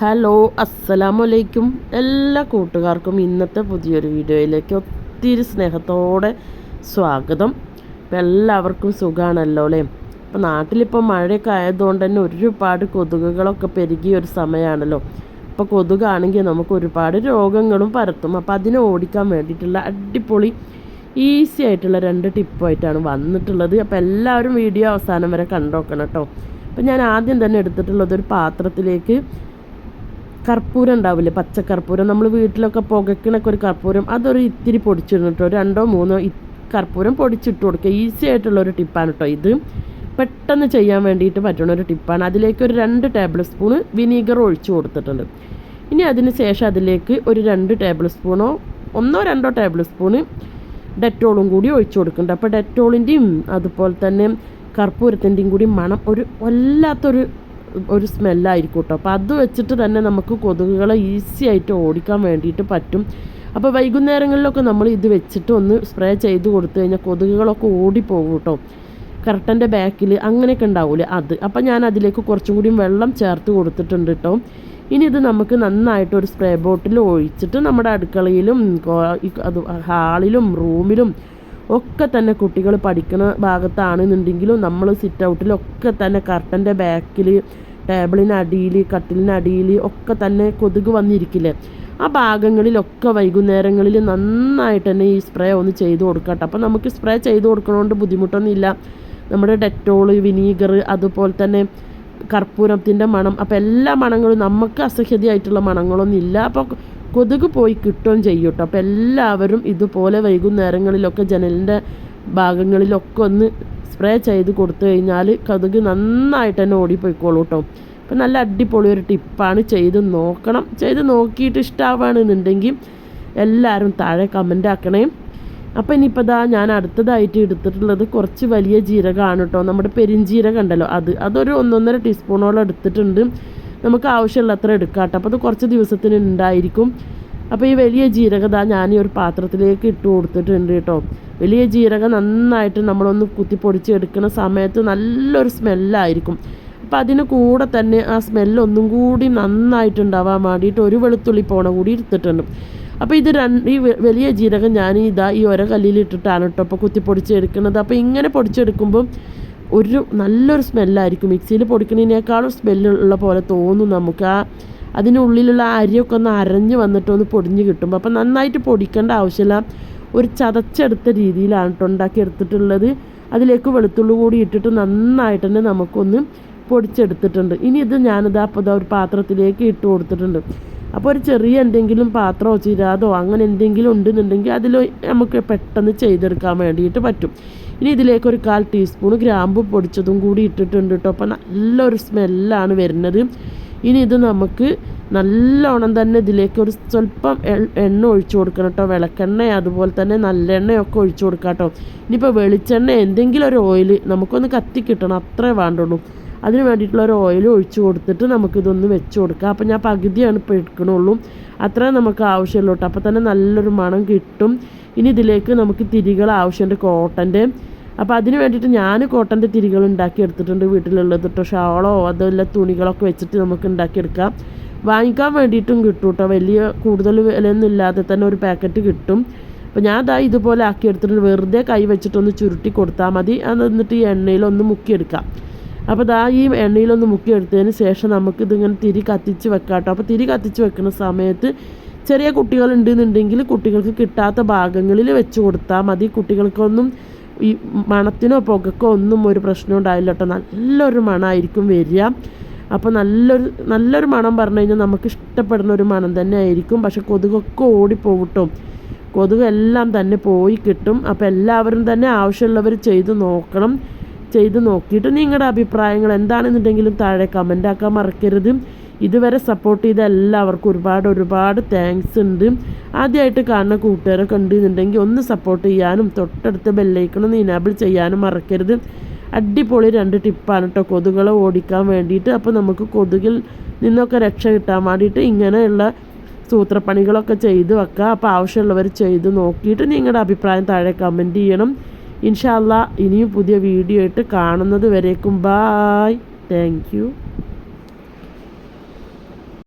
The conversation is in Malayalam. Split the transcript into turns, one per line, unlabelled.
ഹലോ അസ്സലാമു അലൈക്കും എല്ലാ കൂട്ടുകാർക്കും ഇന്നത്തെ പുതിയൊരു വീഡിയോയിലേക്ക് ഒത്തിരി സ്നേഹത്തോടെ സ്വാഗതം. ഇപ്പം എല്ലാവർക്കും സുഖമാണല്ലോ അല്ലേ? ഇപ്പം നാട്ടിലിപ്പോൾ മഴയൊക്കെ ആയതുകൊണ്ട് തന്നെ ഒരുപാട് കൊതുകുകളൊക്കെ പെരുകിയ ഒരു സമയമാണല്ലോ ഇപ്പോൾ കൊതുകാണെങ്കിൽ നമുക്ക് ഒരുപാട് രോഗങ്ങളും പരത്തും. അപ്പോൾ അതിനെ ഓടിക്കാൻ വേണ്ടിയിട്ടുള്ള അടിപൊളി ഈസി ആയിട്ടുള്ള രണ്ട് ടിപ്പായിട്ടാണ് വന്നിട്ടുള്ളത്. അപ്പോൾ എല്ലാവരും വീഡിയോ അവസാനം വരെ കണ്ടോക്കണം കേട്ടോ. അപ്പം ഞാൻ ആദ്യം തന്നെ എടുത്തിട്ടുള്ളത് ഒരു പാത്രത്തിലേക്ക് കർപ്പൂരം ഉണ്ടാവില്ലേ പച്ചക്കർപ്പൂരം. നമ്മൾ വീട്ടിലൊക്കെ പുകയ്ക്കണൊക്കെ ഒരു കർപ്പൂരം. അതൊരു ഇത്തിരി പൊടിച്ചിരുന്നിട്ടോ രണ്ടോ മൂന്നോ കർപ്പൂരം പൊടിച്ചിട്ട് കൊടുക്കുക. ഈസി ആയിട്ടുള്ള ഒരു ടിപ്പാണ് കേട്ടോ ഇത്. പെട്ടെന്ന് ചെയ്യാൻ വേണ്ടിയിട്ട് പറ്റുന്ന ഒരു ടിപ്പാണ്. അതിലേക്ക് ഒരു രണ്ട് ടേബിൾ സ്പൂണ് വിനീഗർ ഒഴിച്ചു കൊടുത്തിട്ടുണ്ട്. ഇനി അതിന് ശേഷം അതിലേക്ക് ഒരു രണ്ട് ടേബിൾ സ്പൂണോ ഒന്നോ രണ്ടോ ടേബിൾ സ്പൂണ് ഡെറ്റോളും കൂടി ഒഴിച്ചു കൊടുക്കുന്നുണ്ട്. അപ്പോൾ ഡെറ്റോളിന്റെയും അതുപോലെ തന്നെ കർപ്പൂരത്തിന്റെയും കൂടി മണം ഒരു വല്ലാത്തൊരു ഒരു സ്മെല്ലായിരിക്കും കേട്ടോ. അപ്പോൾ അത് വെച്ചിട്ട് തന്നെ നമുക്ക് കൊതുകുകളെ ഈസി ആയിട്ട് ഓടിക്കാൻ വേണ്ടിയിട്ട് പറ്റും. അപ്പോൾ വൈകുന്നേരങ്ങളിലൊക്കെ നമ്മൾ ഇത് വെച്ചിട്ട് ഒന്ന് സ്പ്രേ ചെയ്ത് കൊടുത്തു കഴിഞ്ഞാൽ കൊതുകുകളൊക്കെ ഓടിപ്പോകും കേട്ടോ. കർട്ടന്റെ ബാക്കിൽ അങ്ങനെയൊക്കെ ഉണ്ടാവില്ലേ അത്. അപ്പോൾ ഞാൻ അതിലേക്ക് കുറച്ചും കൂടി വെള്ളം ചേർത്ത് കൊടുത്തിട്ടുണ്ട് കേട്ടോ. ഇനി ഇത് നമുക്ക് നന്നായിട്ട് ഒരു സ്പ്രേ ബോട്ടിൽ ഒഴിച്ചിട്ട് നമ്മുടെ അടുക്കളയിലും അത് ഹാളിലും റൂമിലും ഒക്കെ തന്നെ കുട്ടികൾ പഠിക്കുന്ന ഭാഗത്താണെന്നുണ്ടെങ്കിലും നമ്മൾ സിറ്റ് ഔട്ടിലൊക്കെ തന്നെ കർട്ടന്റെ ബാക്കിൽ ടേബിളിനടിയിൽ കട്ടിലിനടിയിൽ ഒക്കെ തന്നെ കൊതുക് വന്നിരിക്കില്ലേ? ആ ഭാഗങ്ങളിലൊക്കെ വൈകുന്നേരങ്ങളിൽ നന്നായിട്ട് തന്നെ ഈ സ്പ്രേ ഒന്ന് ചെയ്ത് കൊടുക്കട്ടെ. അപ്പോൾ നമുക്ക് സ്പ്രേ ചെയ്ത് കൊടുക്കണോണ്ട് ബുദ്ധിമുട്ടൊന്നുമില്ല. നമ്മുടെ ഡെറ്റോൾ വിനീഗർ അതുപോലെ തന്നെ കർപ്പൂരത്തിന്റെ മണം. അപ്പോൾ എല്ലാ മണങ്ങളും നമുക്ക് അസഹ്യതയായിട്ടുള്ള മണങ്ങളൊന്നും ഇല്ല അപ്പോൾ കൊതുക് പോയി കിട്ടുകയും ചെയ്യും കേട്ടോ. അപ്പോൾ എല്ലാവരും ഇതുപോലെ വൈകുന്നേരങ്ങളിലൊക്കെ ജനലിന്റെ ഭാഗങ്ങളിലൊക്കെ ഒന്ന് സ്പ്രേ ചെയ്ത് കൊടുത്തു കഴിഞ്ഞാൽ കൊതുക് നന്നായിട്ട് തന്നെ ഓടിപ്പോയിക്കോളൂ കേട്ടോ. അപ്പം നല്ല അടിപൊളി ഒരു ടിപ്പാണ് ചെയ്ത് നോക്കണം. ചെയ്ത് നോക്കിയിട്ട് ഇഷ്ടമാവുകയാണെന്നുണ്ടെങ്കിൽ എല്ലാവരും താഴെ കമന്റ് ആക്കണേ. അപ്പോൾ ഇനിയിപ്പോൾ ഇതാ ഞാൻ അടുത്തതായിട്ട് എടുത്തിട്ടുള്ളത് കുറച്ച് വലിയ ജീരകമാണ് കേട്ടോ. നമ്മുടെ പെരിഞ്ജീരകം ഉണ്ടല്ലോ അത്. അതൊരു ഒന്നൊന്നര ടീസ്പൂണോളം എടുത്തിട്ടുണ്ട്. നമുക്ക് ആവശ്യമുള്ള അത്ര എടുക്കാം കേട്ടോ അപ്പോൾ അത് കുറച്ച് ദിവസത്തിന് ഉണ്ടായിരിക്കും. അപ്പോൾ ഈ വലിയ ജീരകത ഞാൻ ഈ ഒരു പാത്രത്തിലേക്ക് ഇട്ട് കൊടുത്തിട്ടുണ്ട് കേട്ടോ. വലിയ ജീരകം നന്നായിട്ട് നമ്മളൊന്ന് കുത്തിപ്പൊടിച്ച് എടുക്കുന്ന സമയത്ത് നല്ലൊരു സ്മെല്ലായിരിക്കും. അപ്പോൾ അതിന് കൂടെ തന്നെ ആ സ്മെല്ലൊന്നും കൂടി നന്നായിട്ടുണ്ടാവാൻ വേണ്ടിയിട്ട് ഒരു വെളുത്തുള്ളി പോണ കൂടി എടുത്തിട്ടുണ്ട്. അപ്പോൾ ഇത് രണ്ട് ഈ വലിയ ജീരകം ഞാൻ ഇതാ ഈ ഒര കല്ലിലിട്ടിട്ടാണ് കേട്ടോ അപ്പോൾ കുത്തിപ്പൊടിച്ച് എടുക്കുന്നത്. അപ്പോൾ ഇങ്ങനെ പൊടിച്ചെടുക്കുമ്പോൾ ഒരു നല്ലൊരു സ്മെല്ലായിരിക്കും. മിക്സിയിൽ പൊടിക്കുന്നതിനേക്കാളും സ്മെല്ലുള്ള പോലെ തോന്നും നമുക്ക്. ആ അതിനുള്ളിലുള്ള അരിയൊക്കെ ഒന്ന് അരഞ്ഞ് വന്നിട്ട് ഒന്ന് പൊടിഞ്ഞ് കിട്ടുമ്പോൾ അപ്പം നന്നായിട്ട് പൊടിക്കേണ്ട ആവശ്യമില്ല. ഒരു ചതച്ചെടുത്ത രീതിയിലാണ് കേട്ടോ ഉണ്ടാക്കി എടുത്തിട്ടുള്ളത് അതിലേക്ക് വെളുത്തുള്ളി കൂടി ഇട്ടിട്ട് നന്നായിട്ട് തന്നെ നമുക്കൊന്ന് പൊടിച്ചെടുത്തിട്ടുണ്ട്. ഇനി ഇത് ഞാനിത് അപ്പോൾ ഒരു പാത്രത്തിലേക്ക് ഇട്ട് കൊടുത്തിട്ടുണ്ട്. അപ്പോൾ ഒരു ചെറിയ എന്തെങ്കിലും പാത്രമോ ചിരാതോ അങ്ങനെ എന്തെങ്കിലും ഉണ്ടെന്നുണ്ടെങ്കിൽ അതിൽ നമുക്ക് പെട്ടെന്ന് ചെയ്തെടുക്കാൻ വേണ്ടിയിട്ട് പറ്റും. ഇനി ഇതിലേക്ക് ഒരു കാൽ ടീസ്പൂൺ ഗ്രാമ്പു പൊടിച്ചതും കൂടി ഇട്ടിട്ടുണ്ട് കേട്ടോ അപ്പോൾ നല്ലൊരു സ്മെല്ലാണ് വരുന്നത്. ഇനി ഇത് നമുക്ക് നല്ലോണം തന്നെ ഇതിലേക്ക് ഒരു സ്വല്പം എണ്ണ ഒഴിച്ചു കൊടുക്കണം കേട്ടോ വിളക്കെണ്ണ അതുപോലെ തന്നെ നല്ല എണ്ണയൊക്കെ ഒഴിച്ചു കൊടുക്കാം കേട്ടോ ഇനിയിപ്പോൾ വെളിച്ചെണ്ണ എന്തെങ്കിലും ഒരു ഓയിൽ നമുക്കൊന്ന് കത്തി കിട്ടണം അത്രേ വേണ്ടുള്ളൂ. അതിന് വേണ്ടിയിട്ടുള്ള ഒരു ഓയിൽ ഒഴിച്ചു കൊടുത്തിട്ട് നമുക്കിതൊന്ന് വെച്ച് കൊടുക്കാം. അപ്പോൾ ഞാൻ പകുതിയാണ് ഇപ്പോൾ എടുക്കണുള്ളൂ. അത്രേ നമുക്ക് ആവശ്യമുള്ളൂ കേട്ടോ അപ്പോൾ തന്നെ നല്ലൊരു മണം കിട്ടും. ഇനി ഇതിലേക്ക് നമുക്ക് തിരികൾ ആവശ്യമുണ്ട്. കോട്ടന്റെ അപ്പോൾ അതിന് വേണ്ടിയിട്ട് ഞാൻ കോട്ടന്റെ തിരികൾ ഉണ്ടാക്കി എടുത്തിട്ടുണ്ട്. വീട്ടിലുള്ളത് കേട്ടോ ഷാളോ അതല്ല തുണികളൊക്കെ വെച്ചിട്ട് നമുക്ക് ഉണ്ടാക്കിയെടുക്കാം വാങ്ങിക്കാൻ വേണ്ടിയിട്ടും കിട്ടും കേട്ടോ വലിയ കൂടുതൽ വിലയൊന്നും ഇല്ലാതെ തന്നെ ഒരു പാക്കറ്റ് കിട്ടും. അപ്പോൾ ഞാൻ അതാ ഇതുപോലെ ആക്കി എടുത്തിട്ടുണ്ട്. വെറുതെ കൈ വെച്ചിട്ടൊന്ന് ചുരുട്ടി കൊടുത്താൽ മതി. എന്നിട്ട് ഈ എണ്ണയിലൊന്ന് മുക്കിയെടുക്കാം അപ്പോൾ ദാ ഈ എണ്ണയിലൊന്ന് മുക്കിയെടുത്തതിന് ശേഷം നമുക്ക് ഇതിങ്ങനെ തിരി കത്തിച്ച് വെക്കാം കേട്ടോ അപ്പോൾ തിരി കത്തിച്ച് വെക്കുന്ന സമയത്ത് ചെറിയ കുട്ടികളുണ്ടെന്നുണ്ടെങ്കിൽ കുട്ടികൾക്ക് കിട്ടാത്ത ഭാഗങ്ങളിൽ വെച്ച് കൊടുത്താൽ മതി. കുട്ടികൾക്കൊന്നും ഈ മണത്തിനോ പുകക്കോ ഒന്നും ഒരു പ്രശ്നം ഉണ്ടാവില്ല കേട്ടോ. നല്ലൊരു മണമായിരിക്കും വരിക. അപ്പോൾ നല്ലൊരു നല്ലൊരു മണം പറഞ്ഞു കഴിഞ്ഞാൽ നമുക്ക് ഇഷ്ടപ്പെടുന്ന ഒരു മണം തന്നെ ആയിരിക്കും. പക്ഷെ കൊതുകൊക്കെ ഓടിപ്പോകട്ടും കൊതുകെല്ലാം തന്നെ പോയി കിട്ടും. അപ്പോൾ എല്ലാവരും തന്നെ ആവശ്യമുള്ളവർ ചെയ്ത് നോക്കണം. ചെയ്ത് നോക്കിയിട്ട് നിങ്ങളുടെ അഭിപ്രായങ്ങൾ എന്താണെന്നുണ്ടെങ്കിലും താഴെ കമന്റ് ആക്കാൻ മറക്കരുത്. ഇതുവരെ സപ്പോർട്ട് ചെയ്ത എല്ലാവർക്കും ഒരുപാട് ഒരുപാട് താങ്ക്സ് ഉണ്ട്. ആദ്യമായിട്ട് കാണുന്ന കൂട്ടുകാരൊക്കെ ഉണ്ടെന്നുണ്ടെങ്കിൽ ഒന്ന് സപ്പോർട്ട് ചെയ്യാനും തൊട്ടടുത്ത് ബെല്ലൈക്കണം ഇനാബിൾ ചെയ്യാനും മറക്കരുത്. അടിപൊളി രണ്ട് ടിപ്പാണ് കേട്ടോ കൊതുകളെ ഓടിക്കാൻ വേണ്ടിയിട്ട്. അപ്പോൾ നമുക്ക് കൊതുകിൽ നിന്നൊക്കെ രക്ഷ കിട്ടാൻ വേണ്ടിയിട്ട് ഇങ്ങനെയുള്ള സൂത്രപ്പണികളൊക്കെ ചെയ്തു വെക്കുക അപ്പോൾ ആവശ്യമുള്ളവർ ചെയ്ത് നോക്കിയിട്ട് നിങ്ങളുടെ അഭിപ്രായം താഴെ കമന്റ് ചെയ്യണം. ഇൻഷാല്ല ഇനിയും പുതിയ വീഡിയോ ആയിട്ട് കാണുന്നത് വരേക്കും. Bye thank